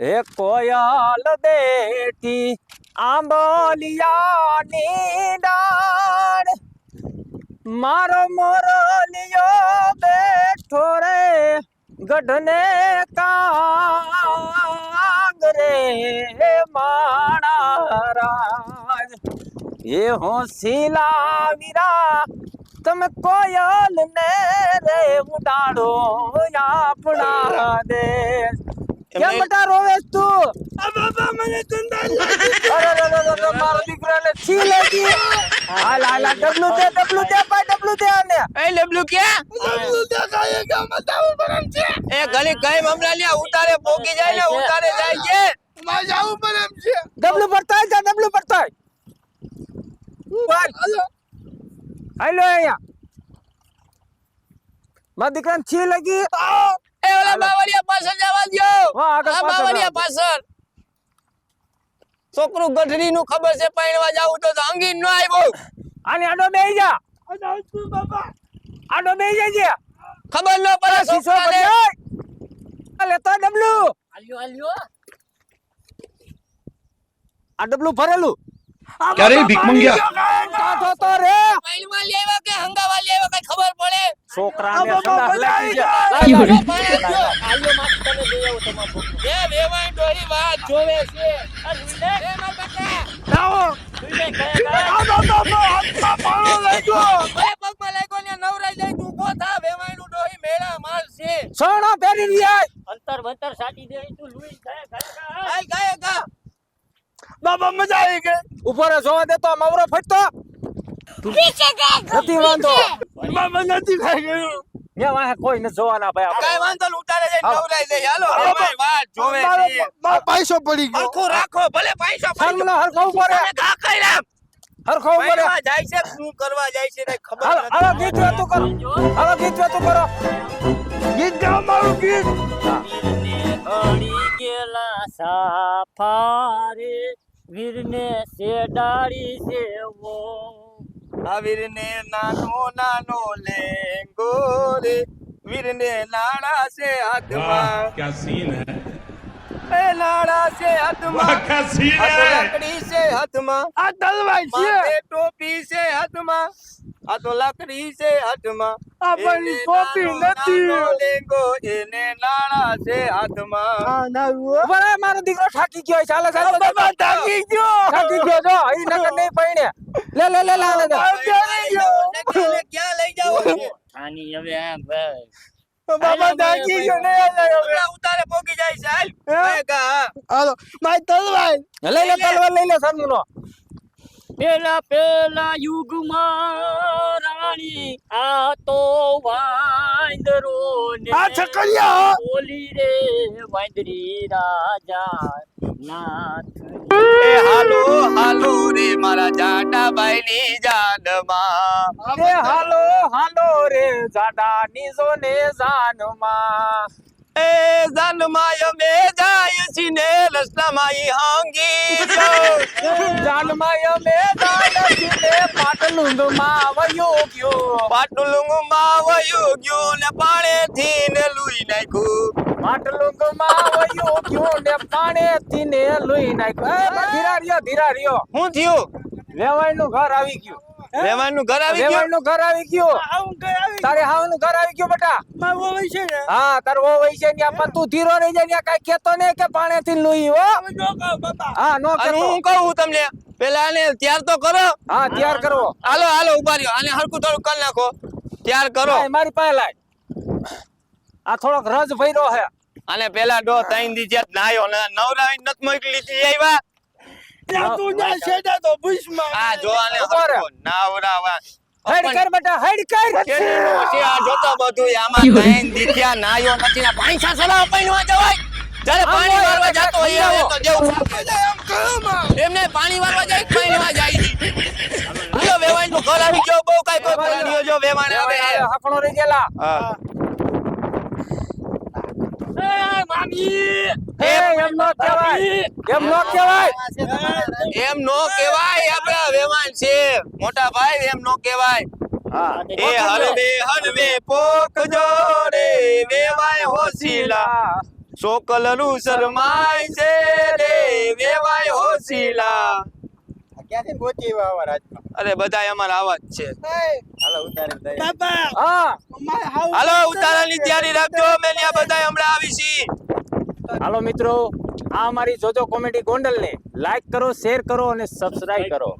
હે કોયલ બેટી આંબલિયાની ડાળ મારો મોરલિયો બેઠો રે, ગઢને કાંગ રે માણા રાજ એ હોશીલા વીરા તમે કોયલ ને રે ઉડાડો આપણા દેશ. કેમ એમને- બટા રોવેશ તું આ બાબા મને ધંધા અરે અરે અરે અરે મારો દીકરાને છી લાગી હાલ હાલ હાલ, ડબલું દે ડબલું દે ભાઈ ડબલું દે આને એ લેબલું ક્યાં લાગુ દેખાય કે મતાવું પડે છે એ ગલી કઈ મામલા લ્યા ઉતારે પોકી જાય ને ઉતારે જાય છે માં જાવું પડે એમ છે ડબલું ભરતા જા ડબલું ભરતા બોલ હાલો હાલો અહીંયા મારા દીકરાને છી લાગી અલા બાવળિયા પાછળ જવા દો આ બાવળિયા પાછળ. છોકરું ગઢડી નું ખબર છે પૈણવા જાવું તો અંગી ન આવ્યો. આને આડો બેહી જા. આડો બેહી જજે ખબર ન પડે છોકરાને. અલે તો ડબલુ. આલ્યો આલ્યો. આ ડબલુ ભરેલું. ક્યારે ભીખ મંગ્યા. જતો રે. પહેલમાં લેવા. ડોરી મેળા માલ છે. સોણા પહેરી લ્યા અંતર બંતર સાટી દે તું લુઈ ગયા ગયા ગયા. બાબા મજા આવી ગઈ. ઉપર જોવા દેતો મવરો ફટતો નથી વાંધો. બાબા નથી ખાઈ ગયું મેં વાહ કોઈ ન જોવાના ભાઈ. કાઈ વાંધો નહીં, ઉતારે જાય હાલો. નવરાઈ જાય. હાલો ભાઈ વાત જોવે છે. પૈસો પડી ગયો. હરખું રાખો ભલે પૈસો પડી ગયો. હરખો ઉપર રે ઘા કઈ રામ હરખો ઉપર જાય છે શું કરવા જાય છે ને ખબર હાલો હાલો ગીત વેતું કરો. હાલો ગીત વેતું કરો. ગીત ગાવ મારું ગીત. અડી ગયેલા સાફારે વીરને સેડાડી સેવો વીરને નાનો નાનો લેંગો રે વીરને નાડા છે હાથમાં. ક્યા સીન હે? એ નાડા છે હાથમાં. ક્યા લકડી છે હાથમાં. આ તલવાર છે. ટોપી છે હાથમાં. આ તો લાકડી છે હાથમાં. આપણી કોપી નથી. લેંગો એને નાણા છે હાથમાં. ઊભો મારો દીકરો થાકી ગયો ચાલો ચાલે બાબા થાકી ગયો. થાકી ગયો જો ઈ નકર નહીં પૈણે. લે લે લે લે લે. ક્યાં લઈ જાવ આની હવે આ ભાઈ. બાબા થાકી ગયો ને ઉતારે પોકી જાય સાહેબ હે? કા ગા. હાલો મારી તલવાર. લઈ લે. તલવાર લઈ લે સામનો. પેલા પેલા યુગમાં રાણી આ તો વાંદરો ને આ બોલી રે વાંદરી રાજા નાથ. એ હાલો હાલો રે મારા જાડા બાઈ ની જાનમાં. એ હાલો હાલો રે જાડા ને જાનમાં. એ જાનમાં અમે જાય છી ને રસ્તામાં ઈ હાંગી જાનમાં અમે જાય છીએ પાટલુંગમાં વયો ગયો. પાટલુંગમાં વયું ગયું ને પાણેથી ને લુઈ નાખ્યું. પાટલુંગમાં વયો ગયો ને પાણેથી ને લોહી નાખ્યો. ધીરા રહ્યો ધીરા રહ્યો. શું થયું? વેવાઈનું ઘર આવી ગયું. વેવાણનું ઘર આવી ગયું? વેવાઈનું ઘર આવી ગયું. આવું કઈ આવી ઘર આવી ગયું બેટા. મારું હોય છે ને? હા તાર વો વઈ છે ન્યા પણ તું ધીરો રહી જાય ન્યા કાઈ કેતો ને કે પાણેથી લોહી હો. હવે જો કહો બાબા હા નો અને હું કહું તમને પેલા આને તૈયાર તો કરો. હા તૈયાર કરો. હાલો હાલો ઊભા રહ્યો. આને હરખું થોડું કરી નાખો. તૈયાર કરો. મારી પાસે લાય. આ થોડોક રજ ભર્યો હે. અને પેલા ડો ત્રણ દી જ્યાં નાયો ને નવરાવી નત મોકલી હતી આવ્યા. તું ના છેડા તો ભૂસમાં આ જો આને ઊભો રહે. હરખું નાવરાવા હેડ કર બેટા હેડ કર કેટલું આ જોતો બધું આમાં ત્રણ દી નાયો નથી ને પૈસા સલાહ પૈણવા જવાય જ્યારે પાણી વારવા જાતો હોય તો જેવું એમ કરો માં એમને પાણી વારવા જાય પૈણવા જાય. હાલો વેવાણનું ઘર આવી ગયો બહુ કાઈ કોઈ પ્રાણીઓ જો વેવાણ આવે. હાકણો રહી ગયેલા. હા. મામી! એ એમ મોટા ભાઈ એમ નો કહેવાય. એ હલવે હલવે પોક જોડે વેવાય હોસીલા સોકલનું શરમાય છે રે વેવાય હોશીલા. અરે બધા અમારા આવા જ છે. હાલો ઉતારી હાલો હાલો મિત્રો આ અમારી જોજો કોમેડી ગોંડલને. લાઈક કરો શેર કરો અને સબસ્ક્રાઈબ કરો.